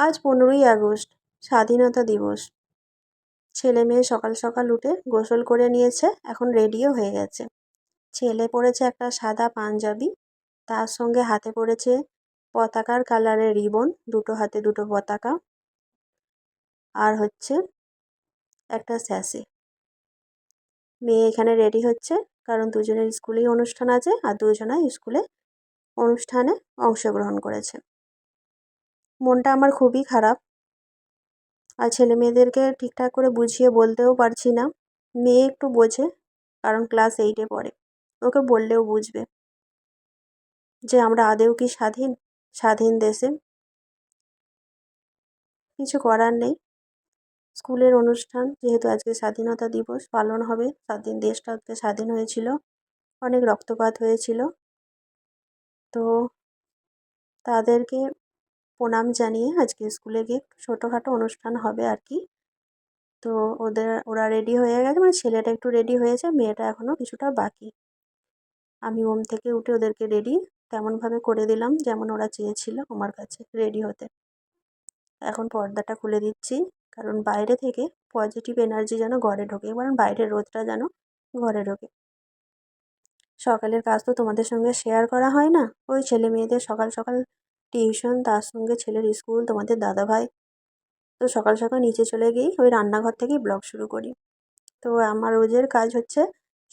আজ পনেরোই আগস্ট, স্বাধীনতা দিবস। ছেলে মেয়ে সকাল সকাল উঠে গোসল করে নিয়েছে, এখন রেডিও হয়ে গেছে। ছেলে পরেছে একটা সাদা পাঞ্জাবি, তার সঙ্গে হাতে পড়েছে পতাকার কালারের রিবন, দুটো হাতে দুটো পতাকা। আর হচ্ছে একটা স্যাসে। মেয়ে এখানে রেডি হচ্ছে, কারণ দুজনের স্কুলেই অনুষ্ঠান আছে, আর দুজনাই স্কুলে অনুষ্ঠানে অংশগ্রহণ করেছে। মনটা আমার খুবই খারাপ। আর ছেলে মেয়েদেরকে ঠিকঠাক করে বুঝিয়ে বলতেও পারছি না। মেয়ে একটু বোঝে, কারণ ক্লাস এইটে পড়ে। ওকে বললেও বুঝবে। যে আমরা আদেও কি স্বাধীন? স্বাধীন দেশে। কিছু করার নেই। স্কুলের অনুষ্ঠান, যেহেতু আজকে স্বাধীনতা দিবস, পালন হবে। স্বাধীন দেশটা আজকে স্বাধীন হয়েছিল। অনেক রক্তপাত হয়েছিল। তো তাদেরকে প্রণাম জানিয়ে আজকে স্কুলে গিয়ে ছোটোখাটো অনুষ্ঠান হবে আর কি। তো ওদের, ওরা রেডি হয়ে গেছে মানে ছেলেটা একটু রেডি হয়েছে, মেয়েটা এখনও কিছুটা বাকি। আমি ওম থেকে উঠে ওদেরকে রেডি তেমনভাবে করে দিলাম, যেমন ওরা চেয়েছিল আমার কাছে রেডি হতে। এখন পর্দাটা খুলে দিচ্ছি, কারণ বাইরে থেকে পজিটিভ এনার্জি যেন ঘরে ঢোকে কারণ বাইরের রোদটা যেন ঘরে ঢোকে। সকালের কাজ তো তোমাদের সঙ্গে শেয়ার করা হয় না। ওই ছেলে মেয়েদের সকাল সকাল টিউশন, তার সঙ্গে ছেলের স্কুল, তোমাদের দাদাভাই। তো সকাল সকাল নিচে চলে গিয়েই ওই রান্নাঘর থেকেই ব্লগ শুরু করি। তো আমার রোজের কাজ হচ্ছে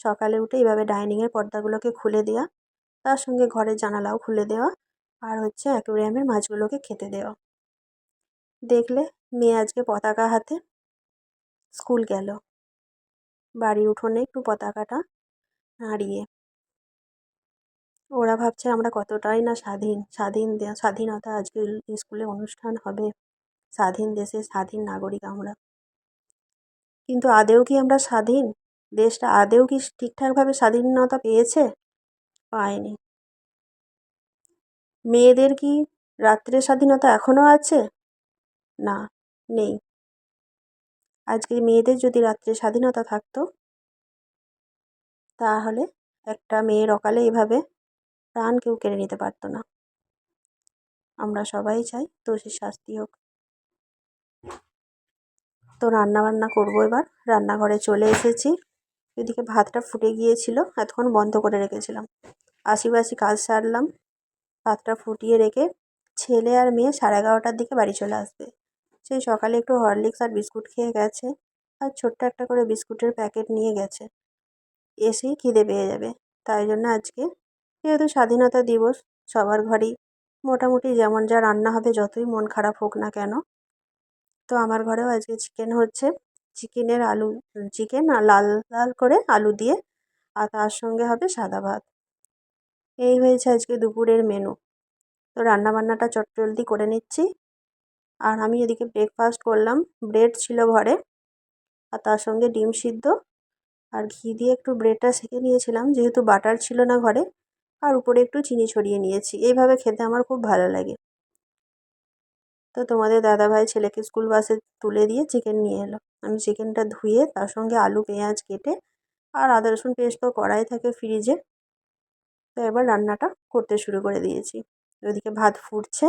সকালে উঠে এইভাবে ডাইনিংয়ের পর্দাগুলোকে খুলে দেওয়া তার সঙ্গে ঘরের জানালাও খুলে দেওয়া, আর হচ্ছে অ্যাকোরিয়ামের মাছগুলোকে খেতে দেওয়া। দেখলে মেয়ে আজকে পতাকা হাতে স্কুল গেল। বাড়ির উঠোনে একটু পতাকাটা নাড়িয়ে ওরা ভাবছে আমরা কতটাই না স্বাধীন স্বাধীন স্বাধীনতা আজকে স্কুলে অনুষ্ঠান হবে। স্বাধীন দেশের স্বাধীন নাগরিক আমরা। কিন্তু আদেও কি আমরা স্বাধীন? দেশটা আদেও কি ঠিকঠাকভাবে স্বাধীনতা পেয়েছে? পায়নি। মেয়েদের কি রাত্রের স্বাধীনতা এখনও আছে? না, নেই। আজকে মেয়েদের যদি রাত্রে স্বাধীনতা থাকতো, তাহলে একটা মেয়ের অকালে এভাবে প্রাণ কেউ কেড়ে নিতে পারতো না। আমরা সবাই চাই দোষীর শাস্তি হোক। তো রান্না বান্না করব এবার। রান্নাঘরে চলে এসেছি। এদিকে ভাতটা ফুটে গিয়েছিল, এতক্ষণ বন্ধ করে রেখেছিলাম। আশিবাসি কাজ সারলাম। ভাতটা ফুটিয়ে রেখে ছেলে আর মেয়ে সাড়ে এগারোটার দিকে বাড়ি চলে আসবে। সেই সকালে একটু হরলিক্স আর বিস্কুট খেয়ে গেছে আর ছোট্ট একটা করে বিস্কুটের প্যাকেট নিয়ে গেছে। এসেই খিদে পেয়ে যাবে। তাই জন্য আজকে যেহেতু স্বাধীনতা দিবস, সবার ঘরেই মোটামুটি যেমন যা রান্না হবে যতই মন খারাপ হোক না কেন। তো আমার ঘরেও আজকে চিকেন হচ্ছে। চিকেনের আলু চিকেন লাল লাল করে আলু দিয়ে আর তার সঙ্গে হবে সাদা ভাত। এই হয়েছে আজকে দুপুরের মেনু তো রান্নাবান্নাটা চটজলদি করে নিচ্ছি। আর আমি এদিকে ব্রেকফাস্ট করলাম। ব্রেড ছিল ঘরে। আর তার সঙ্গে ডিম সিদ্ধ। আর ঘি দিয়ে একটু ব্রেডটা সেঁকে নিয়েছিলাম। যেহেতু বাটার ছিল না ঘরে আর উপরে একটু চিনি ছড়িয়ে নিয়েছি। এইভাবে খেতে আমার খুব ভালো লাগে। তো তোমাদের দাদাভাই ছেলেকে স্কুল বাসে তুলে দিয়ে চিকেন নিয়ে এলো। আমি চিকেনটা ধুয়ে তার সঙ্গে আলু, পেঁয়াজ কেটে আর আদা, রসুন পেস্ট তো কড়াই থাকে ফ্রিজে তো এবার রান্নাটা করতে শুরু করে দিয়েছি। ওদিকে ভাত ফুটছে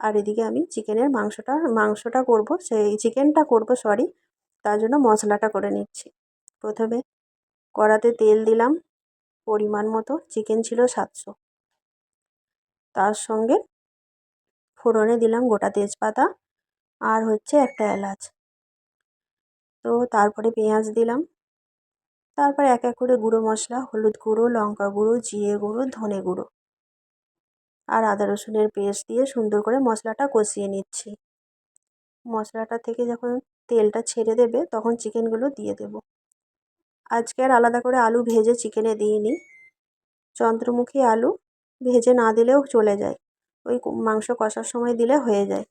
আর এদিকে আমি চিকেনের মাংসটা মাংসটা করব। সেই চিকেনটা করব সরি তার জন্য মশলাটা করে নিচ্ছি। প্রথমে কড়াতে তেল দিলাম। পরিমাণ মতো চিকেন ছিল সাতশো। তার সঙ্গে ফোড়নে দিলাম গোটা তেজপাতা আর হচ্ছে একটা এলাচ। তো তারপরে পেঁয়াজ দিলাম। তারপরে এক এক করে গুঁড়ো মশলা, হলুদ গুঁড়ো, লঙ্কা গুঁড়ো, জিরে গুঁড়ো, ধনে গুঁড়ো আর আদা রসুনের পেস্ট দিয়ে সুন্দর করে মশলাটা কষিয়ে নিচ্ছি। মশলাটা থেকে যখন তেলটা ছেড়ে দেবে তখন চিকেনগুলো দিয়ে দেবো। আজকে আর আলাদা করে আলু ভেজে চিকেনে দিইনি। চন্দ্রমুখী আলু ভেজে না দিলেও চলে যায়। ওই মাংস কষার সময় দিলে হয়ে যায়।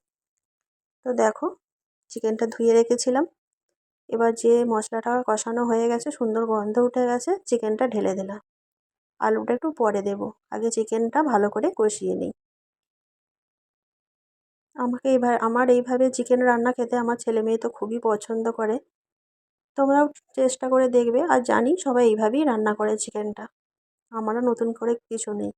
তো দেখো, চিকেনটা ধুয়ে রেখেছিলাম। এবার যে মশলাটা কষানো হয়ে গেছে, সুন্দর গন্ধ উঠে গেছে, চিকেনটা ঢেলে দিলাম। আলুটা একটু পরে দেবো। আগে চিকেনটা ভালো করে কষিয়ে নিই। আমাকে এইভাবে আমার এইভাবে চিকেন রান্না খেতে আমার ছেলে মেয়ে তো খুবই পছন্দ করে। তোমরাও চেষ্টা করে দেখবে। আর জানি সবাই এইভাবেই রান্না করে চিকেনটা। আমারও নতুন করে কিছু নেই।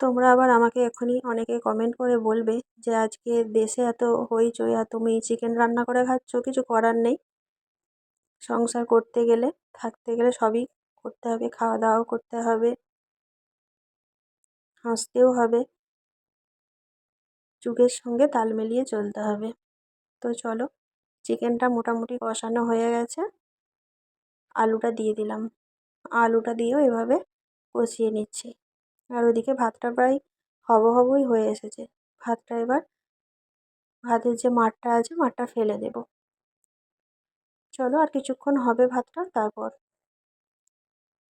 তোমরা আবার আমাকে এখনই অনেকে কমেন্ট করে বলবে যে, আজকে দেশে এত হইচই আর তুমি চিকেন রান্না করে খাচ্ছ, কিছু করার নেই? সংসার করতে গেলে, থাকতে গেলে সবই করতে হবে খাওয়া দাওয়াও করতে হবে। হাসতেও হবে। যুগের সঙ্গে তাল মিলিয়ে চলতে হবে। তো চলো চিকেনটা মোটামুটি কষানো হয়ে গেছে। আলুটা দিয়ে দিলাম। আলুটা দিয়েও এভাবে কষিয়ে নিচ্ছি। আর ওদিকে ভাতটা প্রায় হব হবই হয়ে এসেছে। ভাতটা এবার, ভাতের যে মাঠটা আছে, মাঠটা ফেলে দেব। চলো, আর কিছুক্ষণ হবে ভাতটা, তারপর।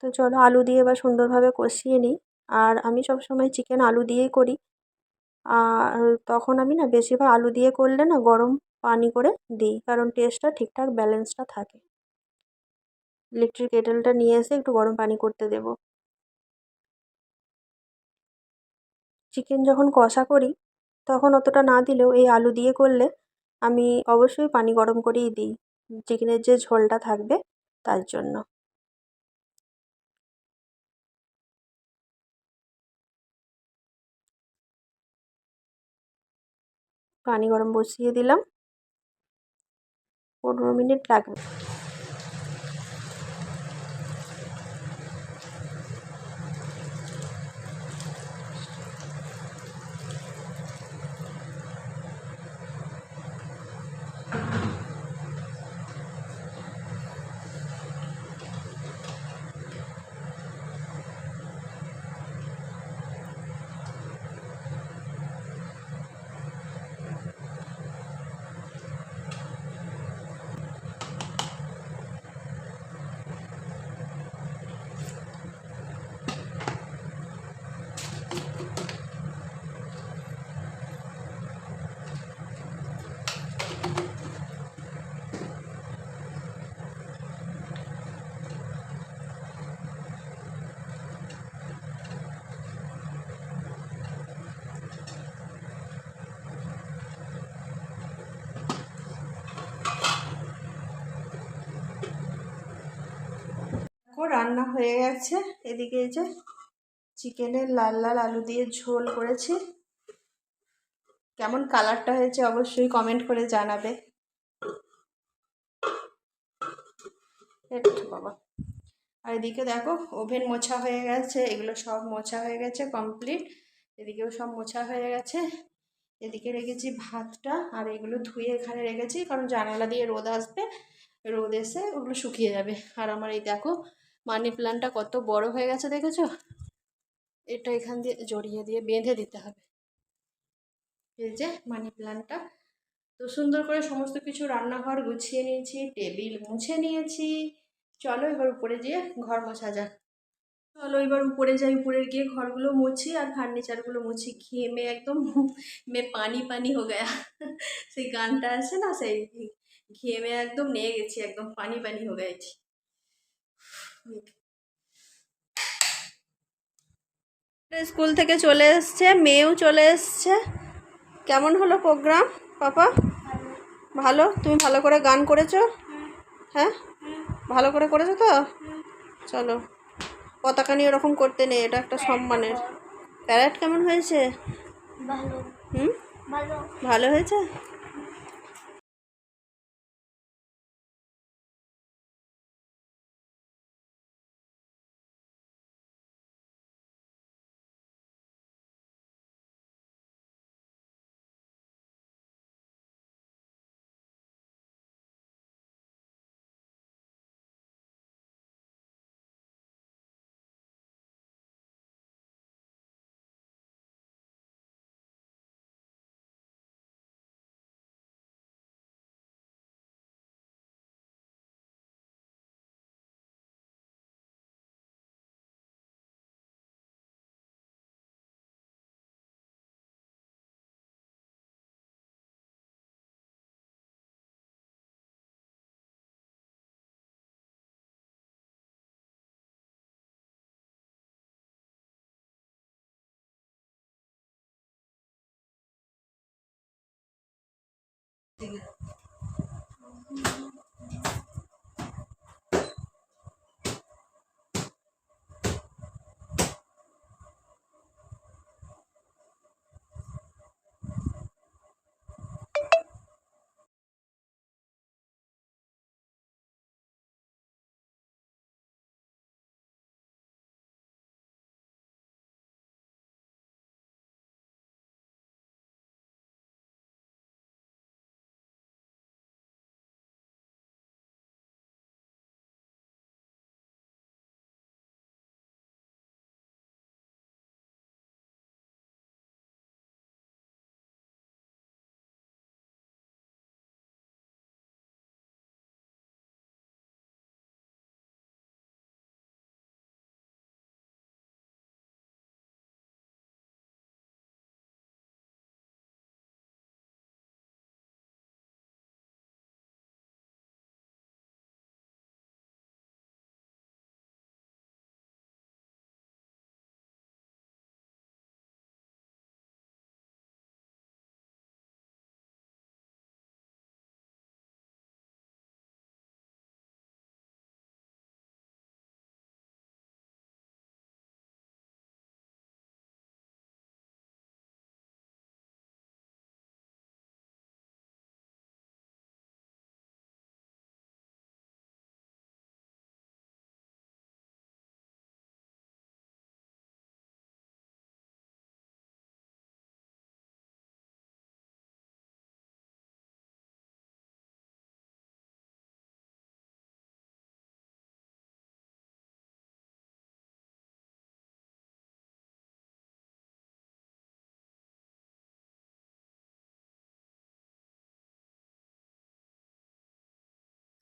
তো চলো, আলু দিয়ে এবার সুন্দরভাবে কষিয়ে নিই। আর আমি সবসময় চিকেন আলু দিয়েই করি। আর তখন আমি না, বেশিরভাগ আলু দিয়ে করলে না, গরম পানি করে দিই, কারণ টেস্টটা ঠিকঠাক ব্যালেন্সটা থাকে। ইলেকট্রিক কেটেলটা নিয়ে এসে একটু গরম পানি করতে দেবো। চিকেন যখন কষা করি, তখন অতটা না দিলেও এই আলু দিয়ে করলে আমি অবশ্যই পানি গরম করেই দিই চিকেনের যে ঝোলটা থাকবে তার জন্য। পানি গরম বসিয়ে দিলাম। পনেরো মিনিট লাগবে। রান্না হয়ে গেছে। এদিকে এই যে চিকেনের লাল লাল আলু দিয়ে ঝোল করেছি। কেমন কালারটা হয়েছে অবশ্যই কমেন্ট করে জানাবে। বাবা। আর এদিকে দেখো, ওভেন মোছা হয়ে গেছে, এগুলো সব মোছা হয়ে গেছে কমপ্লিট এদিকেও সব মোছা হয়ে গেছে। এদিকে রেখেছি ভাতটা, আর এগুলো ধুয়ে এখানে রেখেছি, কারণ জানালা দিয়ে রোদ আসবে, রোদ এসে ওগুলো শুকিয়ে যাবে। আর আমার এই দেখো মানি প্ল্যান্টটা কত বড় হয়ে গেছে দেখেছ? এটা এখান দিয়ে জড়িয়ে দিয়ে বেঁধে দিতে হবে। এই যে মানি প্ল্যান্টটা তো সুন্দর করে সমস্ত কিছু রান্নাঘর গুছিয়ে নিয়েছি, টেবিল মুছে নিয়েছি। চলো এবার উপরে গিয়ে ঘর মোছা যাক। চলো এবার উপরে যাই, উপরে গিয়ে ঘরগুলো মুছি আর ফার্নিচারগুলো মুছি। ঘেমে একদম মে পানি পানি হো গয়া। সেই গানটা আছে না, সেই ঘেমে একদম নিয়ে গেছি, একদম পানি পানি হয়ে গেছি। স্কুল থেকে চলে এসছে মেয়েও চলে এসছে। কেমন হলো প্রোগ্রাম পাপা? ভালো? তুমি ভালো করে গান করেছ? হ্যাঁ? ভালো করে করেছ তো? চলো। পতাকা নিয়ে ওরকম করতে নেই এটা একটা সম্মানের। প্যারেড কেমন হয়েছে? হুম? ভালো হয়েছে? 这个。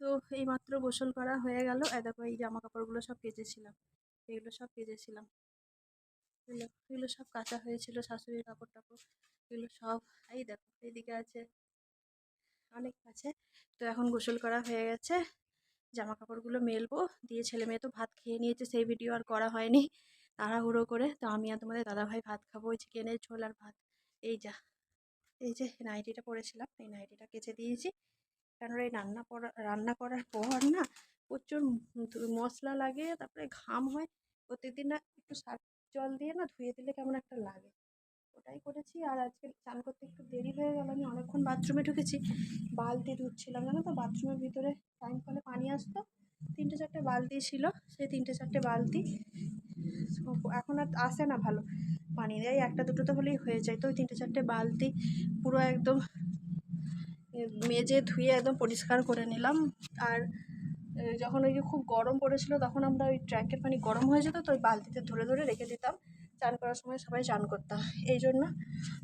তো এইমাত্র গোসল করা হয়ে গেল। এই দেখো এই জামা কাপড়গুলো সব কেচেছিলাম। এগুলো সব কেচেছিলাম। এগুলো এগুলো সব কাঁচা হয়েছিল, শাশুড়ির কাপড় টাপড় এগুলো সব এই দেখো, এইদিকে আছে অনেক আছে তো এখন গোসল করা হয়ে গেছে। জামা কাপড়গুলো মেলবো। দিয়ে ছেলে মেয়ে তো ভাত খেয়ে নিয়েছে, সেই ভিডিও আর করা হয়নি তাড়াহুড়ো করে। তো আমি আর তোমাদের দাদাভাই ভাত খাব, ওই চিকেনের ঝোল আর ভাত। এই যা, এই যে নাইটিটা পরেছিলাম, এই নাইটিটা কেচে দিয়েছি। কারণ এই রান্না করা, রান্না করার পর না প্রচুর মশলা লাগে, তারপরে ঘাম হয়। প্রতিদিন না একটু সার্ফ জল দিয়ে না ধুয়ে দিলে কেমন একটা লাগে। ওটাই করেছি। আর আজকে চান করতে একটু দেরি হয়ে গেল। আমি অনেকক্ষণ বাথরুমে ঢুকেছি। বালতি ধুচ্ছিলাম, জানো তো? বাথরুমের ভিতরে টাইম কলে পানি আসতো। তিনটে চারটে বালতি ছিল, সেই তিনটে চারটে বালতি এখন আর আসে না ভালো। পানি দেয়। একটা দুটো তো হলেই হয়ে যায়। তো ওই তিনটে চারটে বালতি পুরো একদম মেজে ধুয়ে একদম পরিষ্কার করে নিলাম। আর যখন ওই যে খুব গরম পড়েছিল, তখন আমরা ওই ট্যাঙ্কের পানি গরম হয়ে যেত, তো ওই বালতিতে ধরে ধরে রেখে দিতাম। চান করার সময় সবাই চান করতাম এই জন্য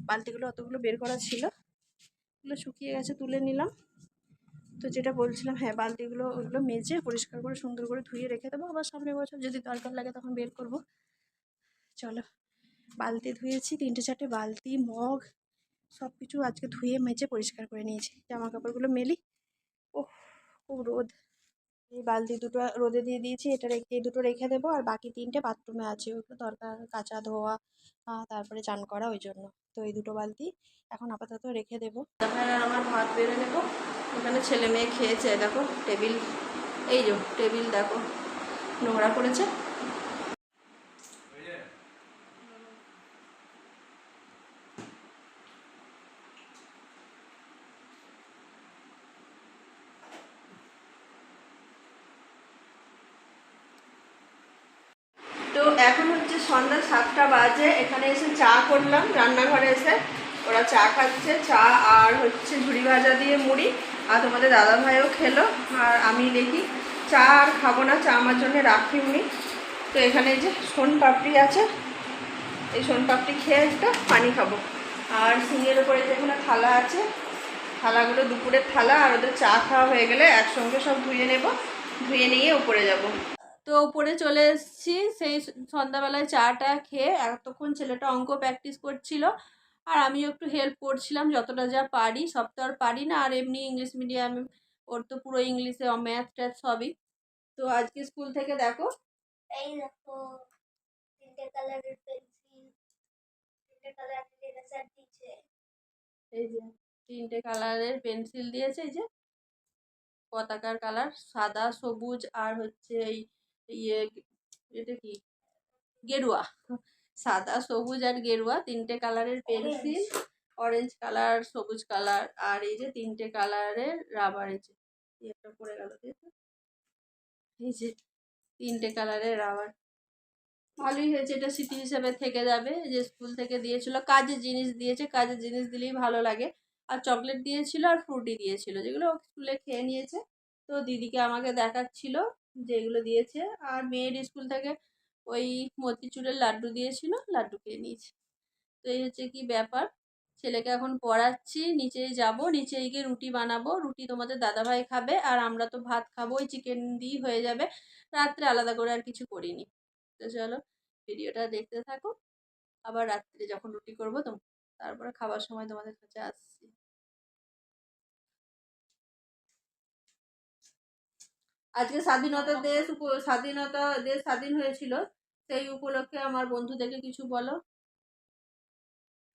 বালতিগুলো অতগুলো বের করা ছিল। এগুলো শুকিয়ে গেছে, তুলে নিলাম। তো যেটা বলছিলাম হ্যাঁ বালতিগুলো ওগুলো মেজে পরিষ্কার করে সুন্দর করে ধুয়ে রেখে দেবো। আবার সামনের বছর যদি দরকার লাগে তখন বের করব। চলো, বালতি ধুয়েছি, তিনটে চারটে বালতি, মগ সব কিছু আজকে ধুয়ে মেজে পরিষ্কার করে নিয়েছি। জামা কাপড়গুলো মেলি। ও খুব রোদ। এই বালতি দুটো রোদে দিয়ে দিয়েছি, এটা রেখে, এই দুটো রেখে দেবো, আর বাকি তিনটে বাথরুমে আছে। ওগুলো দরকার, কাচা ধোয়া তারপরে চান করা ওই জন্য। তো এই দুটো বালতি এখন আপাতত রেখে দেবো। তারপরে আমার ভাত বেড়ে নেব। ওখানে ছেলে মেয়ে খেয়েছে, দেখো, টেবিল, এই যে, টেবিল দেখো, নোংরা করেছে তো এখন হচ্ছে সন্ধ্যা সাতটা এখানে এসে চা করলাম, রান্নাঘরে এসে। ওরা চা খাচ্ছে। চা আর হচ্ছে ঝুড়ি ভাজা দিয়ে মুড়ি। আর তোমাদের দাদা ভাইও খেলো। আর আমি দেখি চা আর খাব না, চা আমার জন্য রাখি উনি তো এখানে যে সোন পাপড়ি আছে। এই সোন পাপড়ি খেয়ে একটা পানি খাব। আর সিঙের উপরে যেখানে থালা আছে, থালাগুলো দুপুরের থালা আর ওদের চা খাওয়া হয়ে গেলে একসঙ্গে সব ধুয়ে নেব। ধুয়ে নিয়ে উপরে যাব। তো উপরে চলে এসেছি সেই সন্ধ্যাবেলায় চাটা খেয়ে এতক্ষণ ছেলেটা অঙ্ক প্র্যাকটিস করছিল আর আমিও একটু হেল্প করছিলাম যতটা যা পারি সব তো আর পারি না আর এমনি ইংলিশ মিডিয়ামে ওর তো পুরো ইংলিশে ম্যাথ ট্যাথ সবই। তো আজকে স্কুল থেকে দেখো। এই দেখো তিনটে কালারের পেন্সিল তিনটে কালারের এরেজার দিচ্ছে এই যে তিনটে কালারের পেন্সিল দিয়েছে এই যে। পতাকার কালার সাদা সবুজ আর হচ্ছে এই ইয়ে এটা কি? গেরুয়া। সাদা সবুজ আর গেরুয়া তিনটে কালারের পেন্সিল অরেঞ্জ কালার সবুজ কালার আর এই যে তিনটে কালারের রাবার এই যে। একটা পড়ে গেল এই যে তিনটে কালারের রাবার ভালোই হয়েছে এটা স্মৃতি হিসেবে থেকে যাবে। যে স্কুল থেকে দিয়েছিল কাজের জিনিস দিয়েছে কাজের জিনিস দিলেই ভালো লাগে। আর চকলেট দিয়েছিল আর ফ্রুটি দিয়েছিল যেগুলো স্কুলে খেয়ে নিয়েছে। তো দিদিকে আমাকে দেখাচ্ছিল যেগুলো দিয়েছে। আর মেয়ের স্কুল থেকে ওই মতিচুরের লাড্ডু দিয়েছিল, লাড্ডু খেয়ে নিয়েছে। তো এই হচ্ছে কি ব্যাপার? ছেলেকে এখন পড়াচ্ছি নিচে যাব, নিচে গিয়ে রুটি বানাবো। রুটি তোমাদের দাদাভাই খাবে আর আমরা তো ভাত খাব, ওই চিকেন দিয়েই হয়ে যাবে। রাত্রে আলাদা করে আর কিছু করিনি। তো চলো ভিডিওটা দেখতে থাকো। আবার রাত্রে যখন রুটি করব, তো তারপরে খাবার সময় তোমাদের কাছে আসছি। আজকে স্বাধীনতা দেশ স্বাধীনতা দেশ স্বাধীন হয়েছিল সেই উপলক্ষে আমার বন্ধুদেরকে কিছু বলো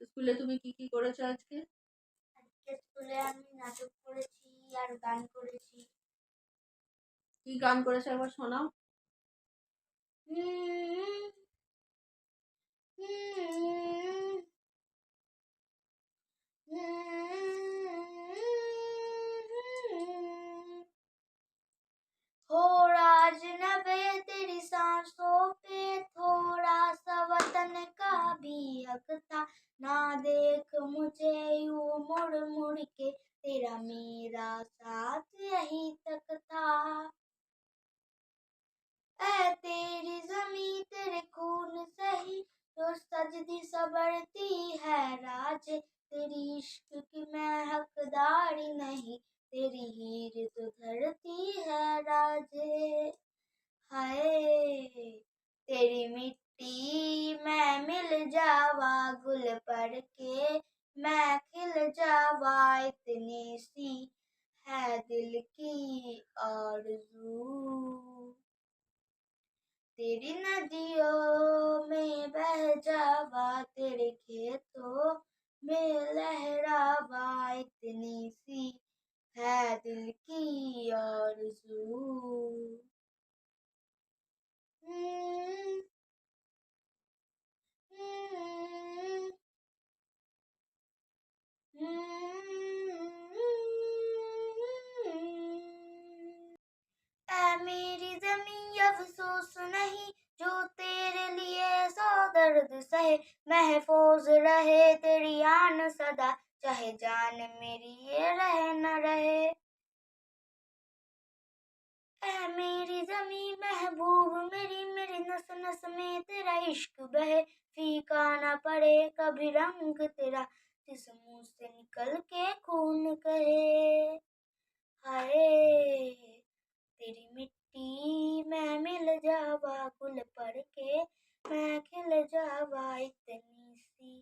স্কুলে তুমি কি কি করেছ আজকে আজকে স্কুলে আমি নাটক করেছি আর গান করেছি কি গান করেছ একবার শোনাও हो राज नबे तेरी सांसों पे, थोड़ा सा वतन का भी हक था। ना देख मुझे यू मुड़ मुड़ के, तेरा मेरा साथ यही तक था। ऐ तेरी जमी तेरे खून से ही, जो सजदी सबरती है राज। तेरी इश्क की मैं हकदारी नहीं, तेरी हीर तो धरती है राजे। हाय, तेरी मिट्टी मैं मिल जावा गुल पड़ के, मैं खिल जावा इतनी सी है दिल की आरज़ू तेरी नदियों में बह जावा, तेरे खेतों में लहरावा इतनी सी है दिल की आरज़ू मेरी ज़मीन अफसोस नहीं, जो तेरे लिए सौ दर्द सहे, महफूज रहे तेरी आन सदा। चाहे जान मेरी ये रहे न रहे। मेरी जमी महबूब, मेरी मेरी नस नस में तेरा इश्क बहे। फीका ना पड़े कभी रंग तेरा, जिस मुँह से निकल के खून कहे। हाय, तेरी मिट्टी मैं मिल जावा, गुल पड़ के मैं खिल जावा, इतनी सी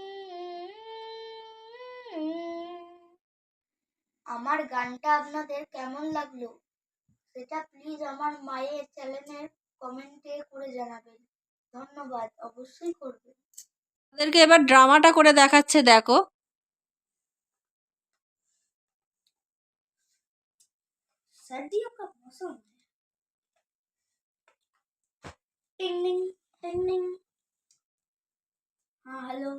আমার গানটা আপনাদের কেমন লাগলো সেটা প্লিজ আমার মায়ের চ্যানেলের কমেন্টে করে জানাবেন ধন্যবাদ অবশ্যই করবেন ওদেরকে এবার ড্রামাটা করে দেখাচ্ছে দেখো सर्दियों का मौसम है टिंग टिंग टिंग टिंग हाँ हेलो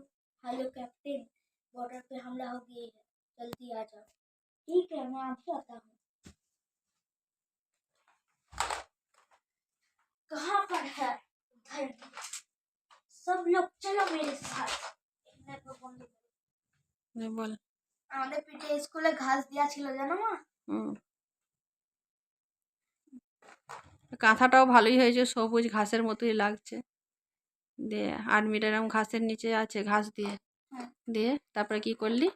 हेलो कैप्टन बॉर्डर पे हमला हो गया है जल्दी आ जाओ ठीक है मैं अभी आता हूँ कहाँ पर है उधर सब लोग चलो मेरे साथ नेटवर्क बंद करो। বল আমাদের পিঠে স্কুলে ঘাস দেওয়া ছিল জানো মা হুম কাঁথাটাও ভালোই হয়েছে সবুজ ঘাসের মতোই লাগছে দিয়ে আর্মিটা এরকম ঘাসের নিচে আছে ঘাস দিয়ে हाँ। দিয়ে তারপরে কি করলি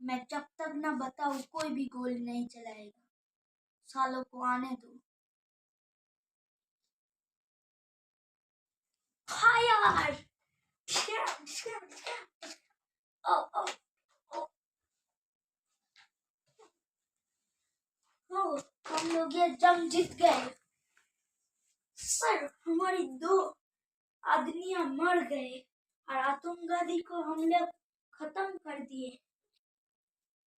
मैं जब तक ना बताऊँ कोई भी गोली नहीं चलाएगा। सालों को आने दो। ओ हम लोग ये जंग जीत गए। सर हमारी दो आदमियाँ मर गए और आतंकवादी को हम लोग खत्म कर दिए।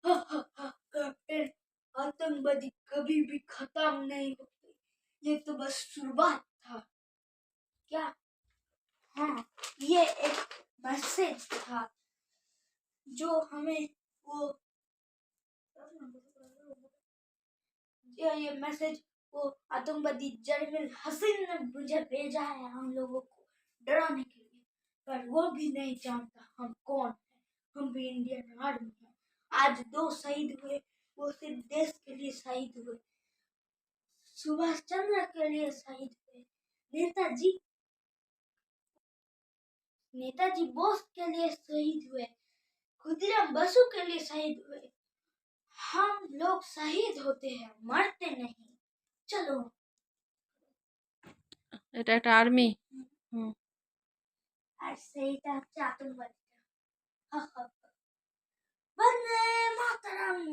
कैप्टन, आतंकवादी कभी भी खत्म नहीं होते। ये तो बस शुरुआत था। क्या? हाँ ये एक मैसेज था, जो हमें वो ये मैसेज? वो आतंकवादी जर्मन हसीन ने मुझे भेजा है हम लोगों को डराने के लिए, पर वो भी नहीं जानता हम कौन है। हम भी इंडियन आर्मी है। आज दो शहीद हुए वो सिर्फ देश के लिए शहीद हुए सुभाष चंद्र के लिए शहीद हुए नेताजी नेताजी बोस के लिए शहीद हुए खुदीराम बसु के लिए शहीद हुए हम लोग शहीद होते हैं मरते नहीं चलो এটা একটা আর্মি আর সেইটা হচ্ছে আতঙ্কবাদীটা वंदे मातरम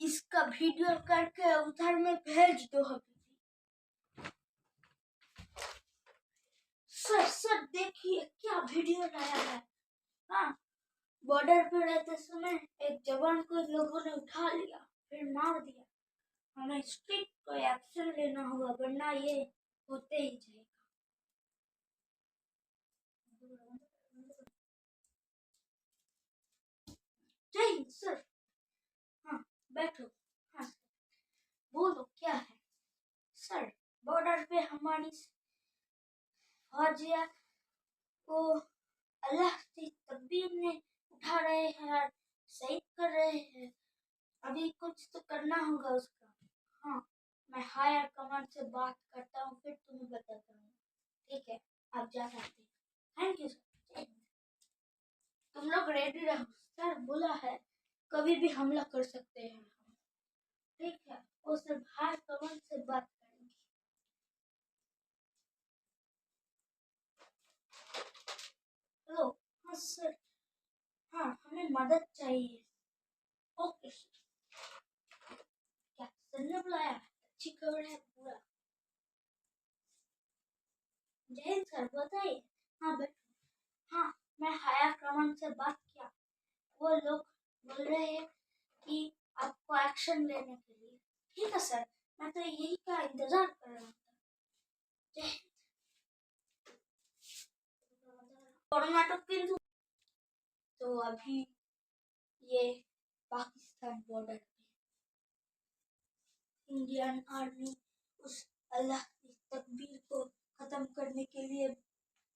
इसका वीडियो करके उधर में भेज दो अभी सर सर, देखिए क्या वीडियो लाया है। हाँ बॉर्डर पे रहते समय एक जवान को लोगों ने उठा लिया, फिर मार दिया। हमें स्ट्रिक्ट कोई एक्शन लेना होगा, वरना ये होते ही चाहिए पे हमारी फौजिया को अल्लाह की तकबीर में उठा रहे हैं और शहीद कर रहे हैं। अभी कुछ तो करना होगा उसका। हाँ मैं हायर कमांड से बात करता हूँ, फिर तुम्हें बताता हूँ। ठीक है, आप जा सकते हैं। थैंक यू सर तुम लोग रेडी रहो। सर बोला है, कभी भी हमला कर सकते हैं। ठीक है, वो सिर्फ़ हायर कमांड से बात करेंगे हेलो हाँ सर। हाँ हमें मदद चाहिए। Okay sir. क्या सर ने बुलाया? अच्छी खबर है पूरा। जय सर, बताइए। हाँ बैठो हाँ मैं हायर कमांड से बात किया। वो लोग बोल रहे हैं कि आपको एक्शन लेने के लिए। ठीक है सर, मैं तो यही का इंतज़ार कर रहा था। जय कर्नाटक किंतु तो अभी ये पाकिस्तान बॉर्डर पे इंडियन आर्मी उस अल्लाह की तकबीर को खत्म करने के लिए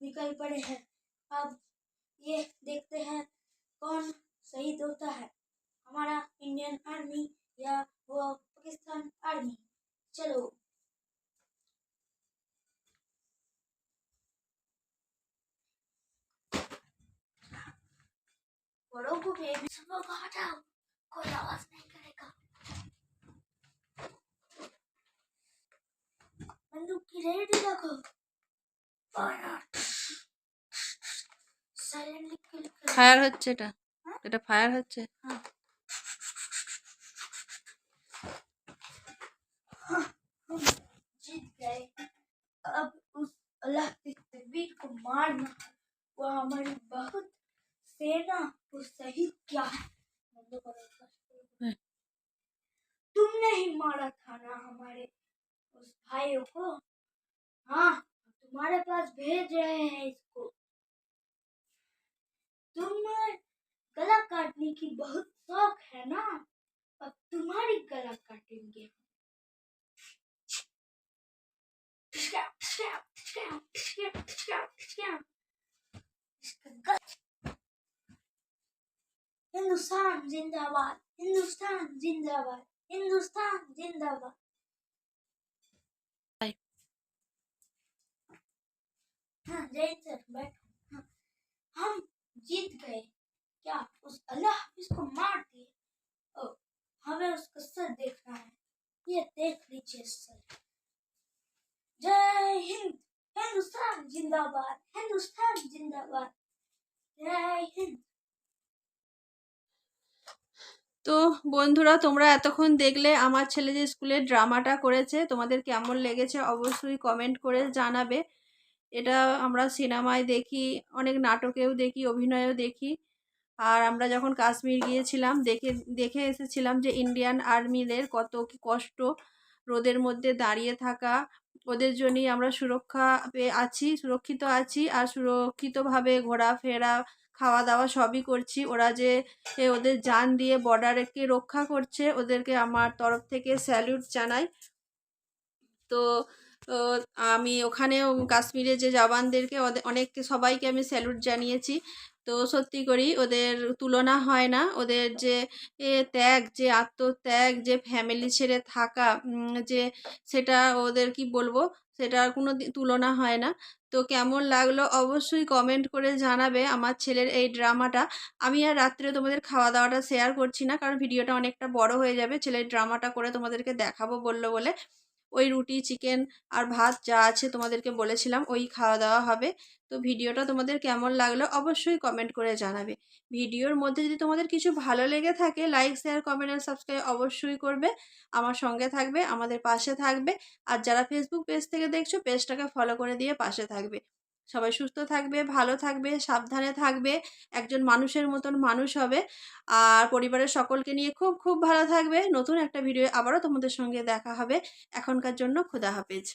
निकल पड़े हैं। अब ये देखते हैं कौन शहीद होता है। हमारा इंडियन आर्मी या वो पाकिस्तान आर्मी चलो बड़ों को बेबी सब लोग हटाओ कोई आवाज नहीं करेगा बंदूक की रेडी रखो साइलेंटली किल करो ফায়ার হচ্ছে এটা এটা ফায়ার হচ্ছে हाँ हाँ, हम जीत गए अब उस अल्लाह की तकबीर को मारना वो हमारी बहुत सेना को शहीद किया है। हम्म। तुमने ही मारा था ना हमारे उस भाइयों को? हाँ तुम्हारे पास भेज रहे हैं इसको। तुम्हें गला काटने की बहुत शौक है ना? अब तुम्हारी गला काटेंगे इसका गला- हिंदुस्तान जिंदाबाद हिंदुस्तान जिंदाबाद हिंदुस्तान जिंदाबाद। हाँ जय सर बैठो। हाँ, हम जीत गए। क्या उस अल्लाह हाफिज को मार दिए? हमें उसका सर देखना है। ये देख लीजिए सर। जय हिंद हिंदुस्तान जिंदाबाद हिंदुस्तान जिंदाबाद। जय हिंद। তো বন্ধুরা, তোমরা এতক্ষণ দেখলে আমার ছেলে যে স্কুলে ড্রামাটা করেছে, তোমাদের কেমন লেগেছে অবশ্যই কমেন্ট করে জানাবে। এটা আমরা সিনেমায় দেখি, অনেক নাটকেও দেখি, অভিনয়েও দেখি। আর আমরা যখন কাশ্মীর গিয়েছিলাম, দেখে দেখে এসেছিলাম যে ইন্ডিয়ান আর্মিদের কত কষ্ট রোদের মধ্যে দাঁড়িয়ে থাকা। ওদের জন্যই আমরা সুরক্ষা পেয়ে আছি, সুরক্ষিত আছি আর সুরক্ষিতভাবে ঘোরাফেরা খাওয়া দাওয়া সবই করছি। ওরা যে ওদের জান দিয়ে বর্ডারকে রক্ষা করছে, ওদেরকে আমার তরফ থেকে স্যালুট জানাই। তো আমি ওখানেও কাশ্মীরে যে জওয়ানদেরকে অনেককে, সবাইকে আমি স্যালুট জানিয়েছি। তো সত্যি করি, ওদের তুলনা হয় না। ওদের যে ত্যাগ, যে আত্মত্যাগ, যে ফ্যামিলি ছেড়ে থাকা যে, সেটা ওদের কি বলব? সেটার কোনো তুলনা হয় না। তো কেমন লাগল অবশ্যই কমেন্ট করে জানাবে আমার ছেলের এই ড্রামাটা আমি আর রাত্রে তোমাদের খাওয়া দাওয়াটা শেয়ার করছি না, কারণ ভিডিওটা অনেকটা বড় হয়ে যাবে। ছেলের ড্রামাটা করে তোমাদেরকে দেখাবো বলল বলে। ওই রুটি, চিকেন আর ভাত যা আছে তোমাদেরকে বলেছিলাম, ওই খাওয়া দাওয়া হবে। তো ভিডিওটা তোমাদের কেমন লাগল অবশ্যই কমেন্ট করে জানাবে। ভিডিওর মধ্যে যদি তোমাদের কিছু ভালো লেগে থাকে লাইক শেয়ার কমেন্ট আর সাবস্ক্রাইব অবশ্যই করবে। আমার সঙ্গে থাকবে, আমাদের পাশে থাকবে। আর যারা ফেসবুক পেজ থেকে দেখছ পেজটাকে ফলো করে দিয়ে পাশে থাকবে। সবাই সুস্থ থাকবে, ভালো থাকবে, সাবধানে থাকবে, একজন মানুষের মতন মানুষ হবে। আর পরিবারের সকলকে নিয়ে খুব খুব ভালো থাকবে। নতুন একটা ভিডিও আবারও তোমাদের সঙ্গে দেখা হবে। এখনকার জন্য খুদা হাফেজ।